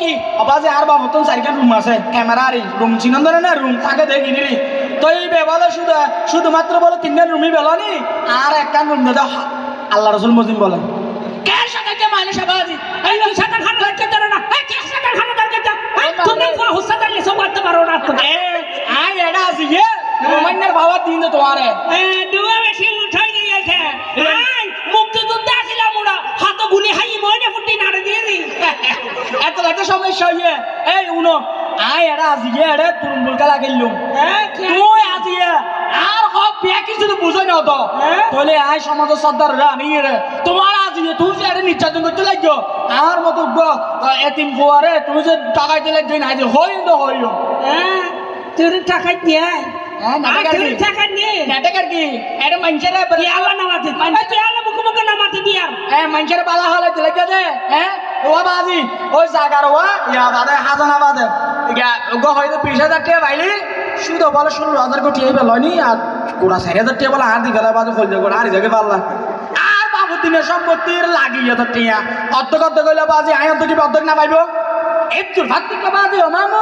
কি? অবাজে আর বাবু তো চারিখান রুম আছে ক্যামেরা আর রুম। চিনন ধরে না? রুম থাকে দেখি নি তো এই বেবলে শুধু শুধুমাত্র বলে তিনটা রুমই বেলানি আর একখান রুম দে দাও আল্লাহ রসুল মজিম বলে কে সাথে মানুষ আবাজি এই তুই সাথে খানা ধরতে ধরে না। এই কে সাথে খানা ধরতে যা তুমি হুসা দিলে সব করতে পারো না। তো এ আই এডা আছে ইয়ে রোমান্যার বাবা দিন তো তোমারে। এ দুয়া বেশি উঠাই দিয়েছে। আই মুক্তিযুদ্ধে আসিলাম ওরা। গুলি হাই মইনে ফুটি নাড়ে দিয়ে দি এত এত সমস্যা ইয়ে এই উনো আই এডা আছে ইয়ে এডা তুরুম বুলকা লাগাইলুম তুই আজি আর হক বিয়া কিছু তো বুঝাই না তো? তাহলে আই সমাজ সর্দার রে আমি রে তোমার আজি তুই যে এটা নির্যাতন করতে লাগছো আর মতো গো এতিম ফুয়ারে তুই যে টাকাইতে লাগছো না যে হই তো হইল হ্যাঁ তুই টাকা দিয়ে হ্যাঁ টাকা নিয়ে। নাটক কি? এটা মানুষের আল্লাহ নামাতে তুই আল্লাহ মুখ নামাতে দিয়ার হ্যাঁ মানুষের বালা হলে দিলে কে দে? হ্যাঁ ও বাজি। ওই জাগার ও ইয়া বাদে হাজানা বাদে। গো হয়তো বিশ হাজার টাকা পাইলি শুধু বলে ষোলো হাজার কোটি এই বেলনি আর গোড়া চারি হাজার টাকা বলে আর দি গেলে বাজে হইলে গোড়া আর জায়গায় পারলা আর বাবু দিনের সম্পত্তির লাগি হাজার টাকা অর্ধেক অর্ধেক হইলে বাজি আই অর্ধেক টিপে অর্ধেক না পাইব একটু ভাত থেকে বাজি ও মামু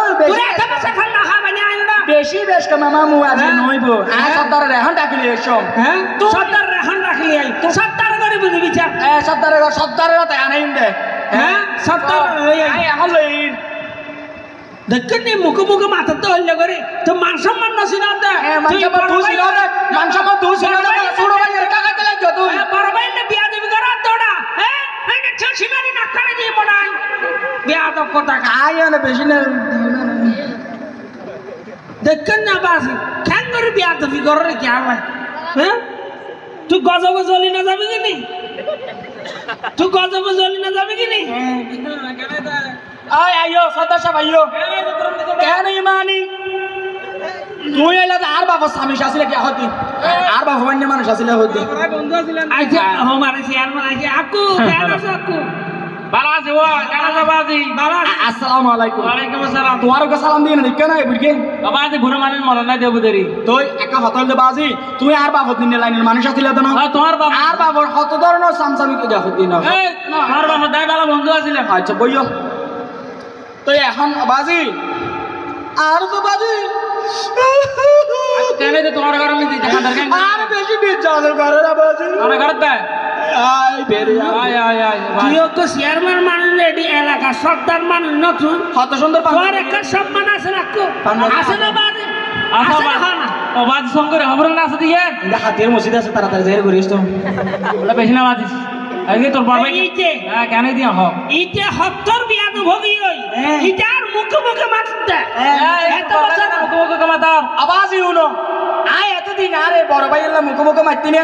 বেশি বেশি মামু আজ? নইব আর সর্দারের এখন ডাকিলি এসব হ্যাঁ সর্দার রেহান রাখলি আই। সর্দার বুঝি বিচার এ সর্দারের সর্দারের তাই আনাইন দে। হ্যাঁ? সর্দার এখন লইন। দেখেন নি মুখ মুখ মাথা তো হইলে করে। তো মান সম্মান নসিন দে এ মানসামা তুই ছিল না মানসামা তুই ছিল না ছোট ভাইয়ের টাকা দিলে যত বড় ভাই না বিয়া দিবি করা তোড়া হ্যাঁ? না করে দিয়ে বিয়া তো কথা আয় না বেশি না। দেখেন না বাস কেন করে বিয়া দিবি করে কি আল্লাহ হ্যাঁ? তুই গজব জলি না যাবি কি নি তুই গজব জলি না যাবি কি নি আয় আইও সদা সব আইও কেন ইমানি তুই এলা আর বাবা স্বামী আসলে কি হতি আর বাবা মানুষ আসলে হতি আচ্ছা আমার শেয়ার মারাইছে আকু কেন আকু আছে ও কেন বাবাজি বাবা আসসালামু আলাইকুম। ওয়ালাইকুম আসসালাম। তোমার কে সালাম দিন না কেন বুড়কে? বাবাজি বুড়ো মানুষ মনে নাই দেবো দেরি। তুই একা হতল দে বাজি। তুই আর বাবা দিন লাইনের মানুষ আসলে তো না? তোমার বাবা আর বাবার হত ধরনের সামসামি কে যা হতি না এই, বাবা দাই ভালো বন্ধু আছিলেন আচ্ছা বইও তো এখন বাজি। আর তো বাজি। কেন তোমার ঘরে দেখা দরকার আর বেশি নির্যাতন করে না বাজি। আমার ঘরে দেয় আই বেরে আয়। আয় আয় তুইও তো চেয়ারম্যান এলাকা সর্দার নতুন। কত সুন্দর তোর একটা সম্মান আছে রাখো আছে না বাদে আছে না না? শঙ্কর খবর না আছে দিয়ে। এটা হাতের মসজিদ আছে তাড়াতাড়ি যাই করিস তো। ওটা বেশি না বাজিস। আজকে তোর বাবা এইতে হ্যাঁ কেন দিয়া হ ইতে হত্তর বিয়া তো ভোগী হই। ইটার মুখে মুখে মারতে এত বছর মাতার? আবাজ ইউনো। আয় এতদিন আরে বড় ভাই এলাম মুখে মুখে মারতি না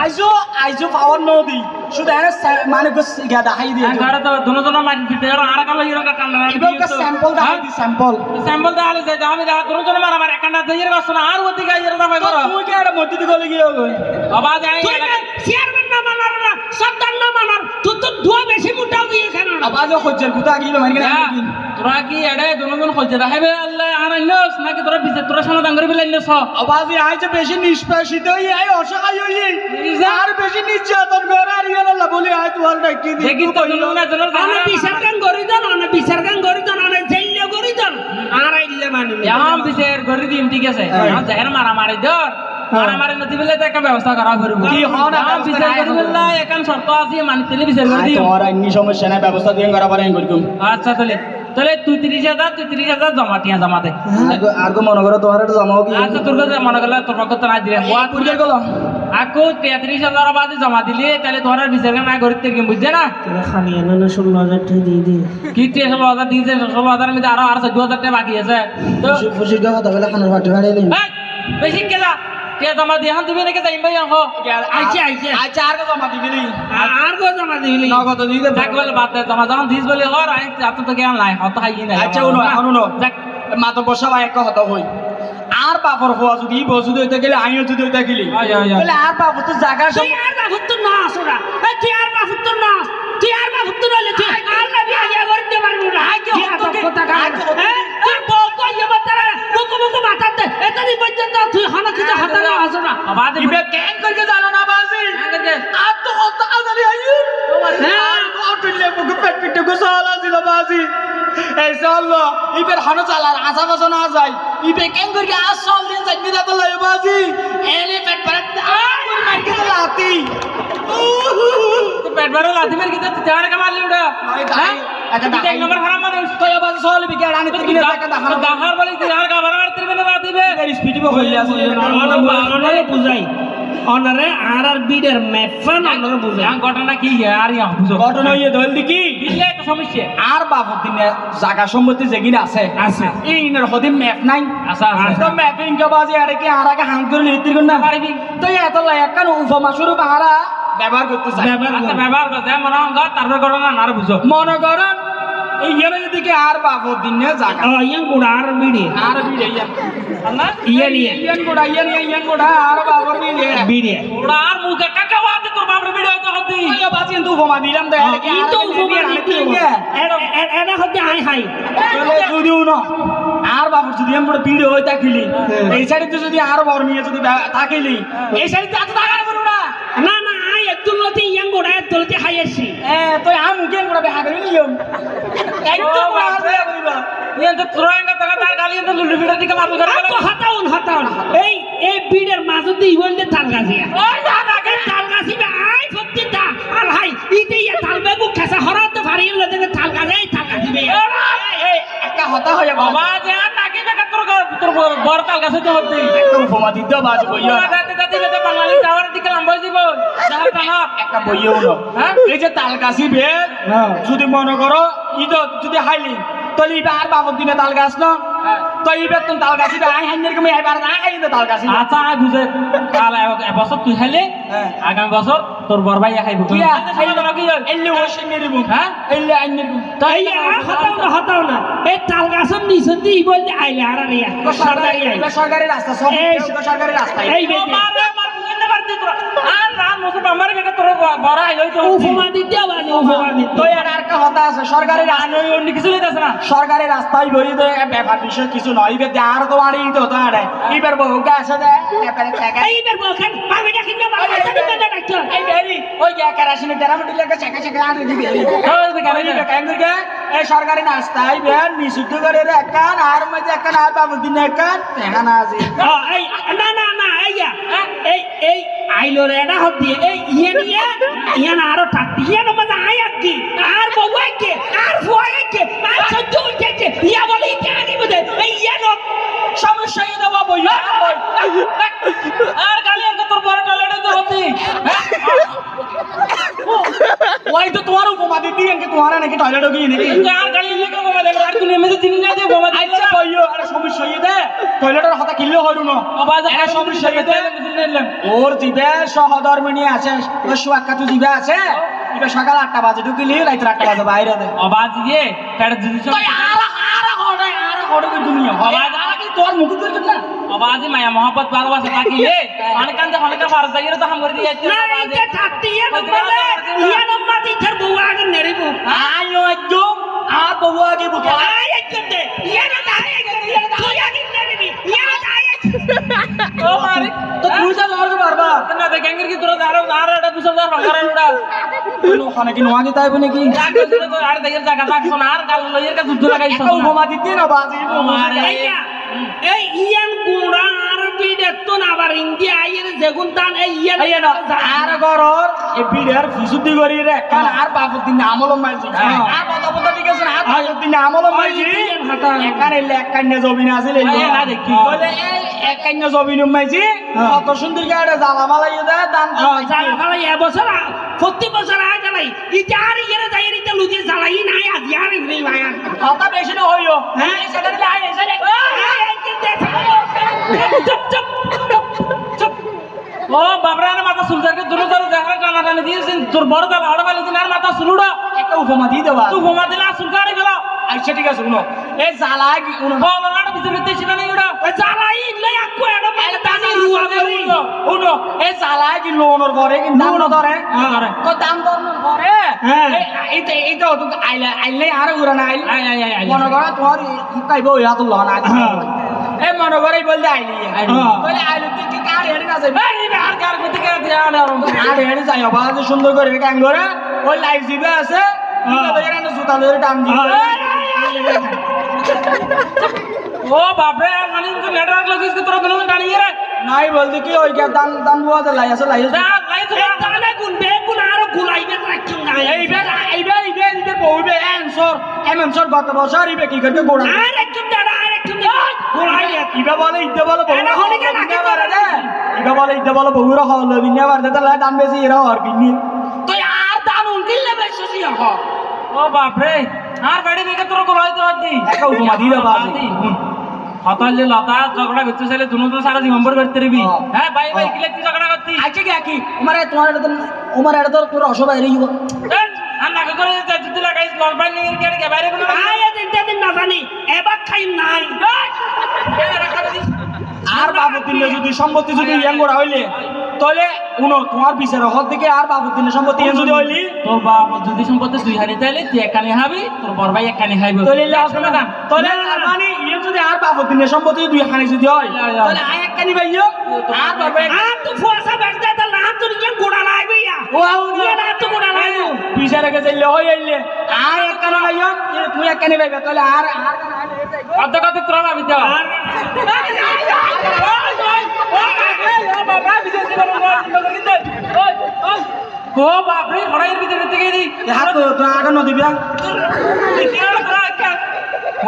আইজো আইজো পাওয়ার নদী শুধু এনে মানে গো গা দেখাই দিয়ে তো দুজন মারি দিতে আর আর কালো ইরো কা কান্না এবার স্যাম্পল দেখাই দি স্যাম্পল স্যাম্পল দালে যাই আমি দা দুজন মারা মারা কান্না দিয়ে গেছ না আর ওদি গাই এর দাবাই করো তুই কি আরে মসজিদ গলে গিয়ে আই তুই চেয়ারম্যান না মানার না সর্দার না মানার তুই তো ধোয়া বেশি মোটাও দিয়ে কেন আবাজ হজ্জার কুতা গিয়ে মারি গেল তোরা কি এডে দুজন হইছে দেখাবে আল্লাহ আর আইনস নাকি তোরা বিচে তোরা সমাধান করে বিলাই নিছ আবাজ আইছে বেশি নিষ্পেষিত হই আই অসহায় হই আর বেশি নির্যাতন করে আর গেল না বলে আই তুই ডাকি দি দেখি তো দুজন না দুজন আনে বিচার গান করি দেন আনে বিচার গান করি দেন আনে জেল্লে করি দেন আর আইলে মানে এখন বিচার করে দিম ঠিক আছে এখন জাহের মারা মারি ধর মারা মারি নদী বলে তো একটা ব্যবস্থা করা করব কি হন এখন বিচার করে দিলে এখন শর্ত আছে মানি তেলে বিচার করে দিম। তোমার আইনি সমস্যা নাই ব্যবস্থা দিয়ে করা পারে করিম আচ্ছা তাহলে তাহলে তুই তিরিশ হাজার তুই তিরিশ হাজার জমা টিয়া জমা দে। আর গো মনে করো তোমার জমাও কি আচ্ছা তোর কাছে মনে করলে তোর পক্ষ না দিলে। ওয়া পুরিয়ে গেল। আকু তেত্রিশ হাজার বাদে জমা দিলি তাহলে তোর আর বিচার না করতে কি বুঝছে না? তোরা খালি এনে ষোলো হাজার টাকা দিয়ে দিয়ে কি তে ষোলো হাজার দিয়েছে? ষোলো হাজার মধ্যে আরও আর চোদ্দ হাজার টাকা বাকি আছে। তো ফুসি কথা বলে খানার পাটি ভাড়াইলি বেশি কে যা কে জমা দিয়ে হান দিবি নাকি যাইম ভাই হো আইছে আইছে আইছে আর জমা দিবি নি আর গো জমা দিবি নি নগদ দিই দে জমা যখন দিস বলে হর আই এত তো জ্ঞান লাই হত হাই না আচ্ছা উনো উনো দেখ মাতো বসা লাই এক হত হই আর বাপর হওয়া যদি ই বসু দইতে গেলে আইও যদি দইতে গেলি তাহলে আর বাপ তো জাগা সব না আসোরা তুই আর না তুই আর বাপ তো নলে হানো চালার আসা বসা না যায় ইবে কেন করি আজ সব দিন যাই দিদা তো লাই বাজি। এনে পেট পারে আর কই মার কে লাতি। তো পেট ভরে লাতি মেরে কিন্তু তেহারে কামালি উড়া ভাই, হ্যাঁ? একটা তুই এক নম্বর হারাম মানুষ। তো বাজি সল বিকে রানি তে কিনে টাকা দাহার বলি তেহার কাবার আর তিরবে না লাথিবে স্পিড বে। হইলে আছে অনারে বুঝাই। অনারে আর আর বিডের মেফান অনারে বুঝাই। ঘটনা কি আর ইয়া বুঝো। ঘটনা ইয়ে দেখি। বিলে তো সমস্যা। আর বাবু দিনে জায়গা সম্পত্তি যেগিন আছে। আছে। এই ইনের হদিন ম্যাপ নাই। আচ্ছা তো ম্যাপিং কে বাজে আরে কি আর আগে হাম করে লিতির না? পারবি। তো এত লাই একখান উপমা শুরু বাহারা ব্যবহার করতে চাই ব্যবহার ব্যবহার করতে মনে হন তারপর ঘটনা না আর বুঝো। মনে করেন ইয়ের আর বাবু দিনে জায়গা ইয়াং গুড়া আর বিডে। আর বিড়ে ইয়ান। না ইয়ান ইয়ান। ইয়ান গোড়া ইয়ান ইয়ান ইয়ান আর বাবুর বিড়ে। বিডে। আর মুখে কাকা বাদ তোর তো হতি উপমা দিলাম তো তো উপমা দিতে আই হাই। তাহলে যদিও না আর বাবুর যদি বড় ভিড় হয়ে। থাকিলি এই সাইডে যদি আরও বড় নিয়ে যদি থাকিলি এই সাইডে টাকা করব না। না না আই একদম লতি ইয়াং গুড়া একদম লতি হাই আসি এ তুই আম মুখে করে বেহা করি নিয়ম এই এই বিডের মাঝে দিয়ে তাল গাছিয়া না না আই সত্যি তা আর হাই ইতে ইয়া তাল বেগু খেসা হরাত ফারি লতে তাল গাছে তাল গাছি এই একটা হতা হয়ে বাবা যে আর নাকি দেখা তোর তোর বড় তাল গাছে তো হতি। একটা উপমা দিতে বাজ বইয়া। ওরা দাতে দাতে দাতে বাঙালি টাওয়ার দিকে লম্বা দিব যাহার একটা বইয়াও না হ্যাঁ? এই যে তাল গাছি যদি মনে করো ইদ যদি হাইলি তাহলে ইবে আর বাবুর দিনে তাল গাছ না? তো ইবে তুমি তাল গাছি বে আই হাইনের কমে আইবার না আই তাল গাছি আচ্ছা আয় বুঝে। কাল এবছর তুই খাইলে হ্যাঁ। আগামী বছর তোর বড় ভাই খাইব। তুই তুইয়া কি এলে ওসে মেরে বু হ্যাঁ? এলে আইনের এই হতাও না হতাও না। এই তাল গাছের নিচে দিয়ে বললে আইলে আর আর সরকারি সরকারি রাস্তা সব সরকারি রাস্তা এই বেটে। আর রান মুসুর আমার বেকে তোর বড় আইলো তো উপমা দিতে বাজে উপমা। দিতে তো এর আর একটা আছে? সরকারি অন্য কিছু লইতাছ না? সরকারি রাস্তায় বই দে ব্যাপার বিষয় কিছু নয় ইবে আর তো আড়ি তো তো আড়ে ইবের বহু গাছে দে ব্যাপারে টাকা এইবার বলখান পাবেটা কিনা বাবা সাথে ডাক্তার এই বেরি ওই যে কেরাসিনে তেরামটি লাগে চাকা চাকা আড়ি দিবি ওই কেন এই বেকার করে এই সরকারি রাস্তায় বেন নিষিদ্ধ করে রে আর বাবু দিন একখান দেখা না এই না না না এইয়া এই এই আইলো রে, এটা হত দিয়ে, এই ইয়ে নিয়ে ইয়ে না, আরও থাকতি ইয়ে না মানে আই আকি আর বউ কে আর ফুয়াই কে আর সহ্য হচ্ছে ইয়া বলে, ইতে আনি বুঝে এই ইয়ে লোক, সমস্যা ইয়ে দেবো বই, আর গালি আঙ্কে তোর বড় টয়লেটে তো হতি ওই তো তোমার উপমা দিদি এনকে তোমার নাকি টয়লেট গিয়ে নাকি আর গালি লিখে বোমা দেবে আর তুই এমনি দিন না দিয়ে বোমা দিলে আচ্ছা কইও আরে সমস্যা এই দে টয়লেটের কথা কিনলে হইল না আবাজ এরা সমস্যা এই দে ওর জিবে সহধর্মিনী আছে ওর সুয়াক্কা তো জিবে আছে এটা সকাল আটটা বাজে ঢুকিলি রাত আটটা বাজে বাইরে দে আবাজ দিয়ে ফের দিদি আর আর হড়ে আর হড়ে দুনিয়া আওয়াজ আর কি তোর মুখ না আবাজ মায়া মোহাম্মদ ভালোবাসা থাকিলে অনেক কান্দে অনেক বার যাইরে তো হাম করে দিয়ে না ইতে থাকতি ইয়ে নো বলে ইয়ে নো মাদি থার বউ আগে নেরিবু আয়ো একদম আর বউ আগে বুকে আই একদম দে ইয়ে না আই একদম তুই আগে নেরিবি ইয়ে না আই ও মারি তো তুই যা লড় পারবা না দেখে গেঙ্গির কি তোরা আর আর এটা বুঝল না রঙারে ওটা ওখানে কি নোয়া দিতে হবে নাকি জাগ করে তো আর দেখে জায়গা থাকছ না আর গাল লইয়ের কা যুদ্ধ লাগাইছ একটা উপমা দিতে না বাজি আমারে। আইয়া এই ইয়ান গুড়া আর বিডে তো আবার ইন্ডিয়া আইয়ের যেগুন দান এই ইয়ান আইয়া আর গরর এ বিড়ের ফিসুদ্ধি করি রে কাল আর দিন আমল হ্যাঁ। আর ঠিক আছে আর বাবুর দিন আমল মাইজি? ওই বিড়ের হাতা। একান এলে এক কান্না জবিন আছে লে না দেখি। বলে এই কত সুন্দর গাড়ে দান প্রতি বছর আয় জ্বালাই। ইটা আর ইয়ের যাই ইটা লুজি জ্বালাই নাই আজ আর ইরে ভাই কথা বেশি না হইও। হ্যাঁ? সেটা দিলে আই এসে চুপ চুপ চুপ ও বাবরা না মাথা সুলজারকে দূর করে দেখা টানা টানি দিয়েছেন তোর বড় দাল হড় বালি দিন আর মাথা সুলুড়া একটা উপমা দিয়ে দেবা। তুই দিলে আর সুলকাড়ে গেল। আচ্ছা ঠিক আছে শুনো। জ্বালা কি না উনো এই জ্বালা কি লোনের ঘরে কি দাম না ধরে ধরে। তো দাম দর ঘরে হ্যাঁ। এই এই এই তো তুই আইলে আইলে আর উড়া না আইলে আই আই আই। আই মনে করো তোমার কাইব ইয়া তো লনা এই মনে করে বলতে আইলি। আইলি। বলে আইলি তুই কি কার হেড়ে না যাবি এই রে আর কার কইতে কে দিয়া আর আর হেড়ে যাই বাবা সুন্দর করে কাং করে ওই লাইফ জিবে আছে জুতা লইরে টান দিবে ও বাপরে মানে তো নেটওয়ার্ক লাগিস তোরা বেলুন টানিয়ে রে নাই বলতে কি ওই কে দান দান বুয়া লাই আছে লাই আছে। যা লাই তো এই তাহলে গুনবে গুণ আরও গুলাইবে রাখুন না এইবার এইবার এইবার এইবার বউবে এনসর এমএনসর গত বছর ইবে কি করবে গোড়া আর একটু দাঁড়া আর একটু গুলাই ইবে বলে ইদে বলে বউ এটা হলে কেন আগে পারে রে ইবে বলে ইদে বলে বউরা হল বিন্যা পারে লাই দাম বেশি এরা আর বিন্নি তুই আর দান উনকিলে বেশি হ ও বাপরে আর বাড়ি দেখে তোর গোলাই তো দি একা উপমা দিয়ে দেবা আছে। হতাল লতা ঝগড়া করতে চাইলে দুনো তো সারা দিগম্বর করতে রবি হ্যাঁ। হ্যাঁ ভাই ভাই হ্যাঁ। কিলে তুই ঝগড়া করতি আচ্ছা কি আকি তোমার তোমার এটা তো তোমার এটা তো তোর অসবাই রইব যাব আর নাকে করে যাচ্ছি তুই লাগাইস লল ভাই নিয়ে গিয়ে কে বাইরে কোনো আয় দিন দিন না জানি এবার খাই নাই আর বাবুদ্দিনে যদি সম্মতি যদি ইয়াঙ্গড়া হইলে তাহলে উনো তোমার বিচার হল থেকে আর বাবুদ্দিনের সম্পত্তি ইয়াং যদি হইলি তোর বাপ যদি সম্পত্তি দুই হানি তাইলে তুই একানি হাবি তোর বড় ভাই একানি খাইবে তাহলে লাভ না দাম তাহলে আর মানে ইয়ে যদি আর বাবুদ্দিনের সম্পত্তি দুই খানি যদি হয় তাহলে আয় এক কানি ভাইও আর বাবা আর তো ফুয়াশা ব্যাগ দে তাহলে আর তো নিয়ে গোড়া লাগবে ইয়া ও ইয়ে না তো গোড়া লাগবে বিচার রেখে যাইলে হই আইলে আর এক কানি ভাইও তুমি এক কানি ভাইবে তাহলে আর আর অর্ধ কত তোর ভাবি দেওয়া আর ও বাপরে ঘোড়াইয়ের ভিতরে থেকে দি হাত তো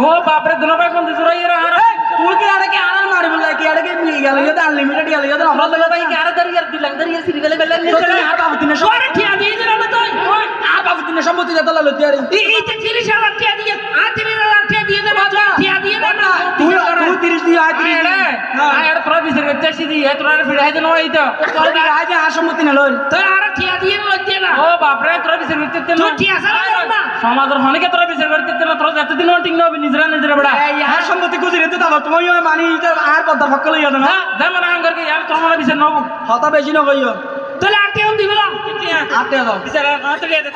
ও বাপরে দুনো ভাই কোন দিছরা ইরা আর তুই কি আরে দাঁড়িয়ে দিলাম দাঁড়িয়ে সিরি গেলে গেলে আর ঠিয়া দিয়ে দিল তুই আর বাবুদ্দিনের সম্পত্তি দিতে লইতে আরে দিয়ে আর তিরিশ হাজার ঠিয়া দিয়ে তুই ঠিয়া দিয়ে না তিরিশ দিয়ে আয় তিরিশ দিয়ে তোরা বিসের করতে আসি দি তোরা ফিরে হাইতে নয় তো। তোর আয় যে আর সম্পত্তি না লই তুই আর ঠিয়া দিয়ে লইতে না। ও বাপরে তোরা বিসের করতে তুই ঠিয়া না। সমাজের হনকে তোরা বিসের করতে না তোরা যতদিন ঠিক না হবে নিজরা নিজরা বড়া। আর সম্পত্তি খুঁজি রে তো দাও তুমি মানি আর পদ্মা ফক্ক লইয়া দেন হ্যাঁ যেমন আঙ্গার কি আর তোরা বিসের নব। হতা বেশি না কইও। তাহলে আর কেমন দিবি না। আটে দাও। বিসের আর দিয়ে দে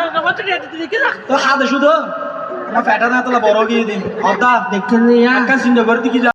আর কত দিয়ে দিতে কি তো হাতে শুধু। না ফেটা না তোলা বড় গিয়ে দিন হতা দেখছেন একটা চিন্তা করে দিকে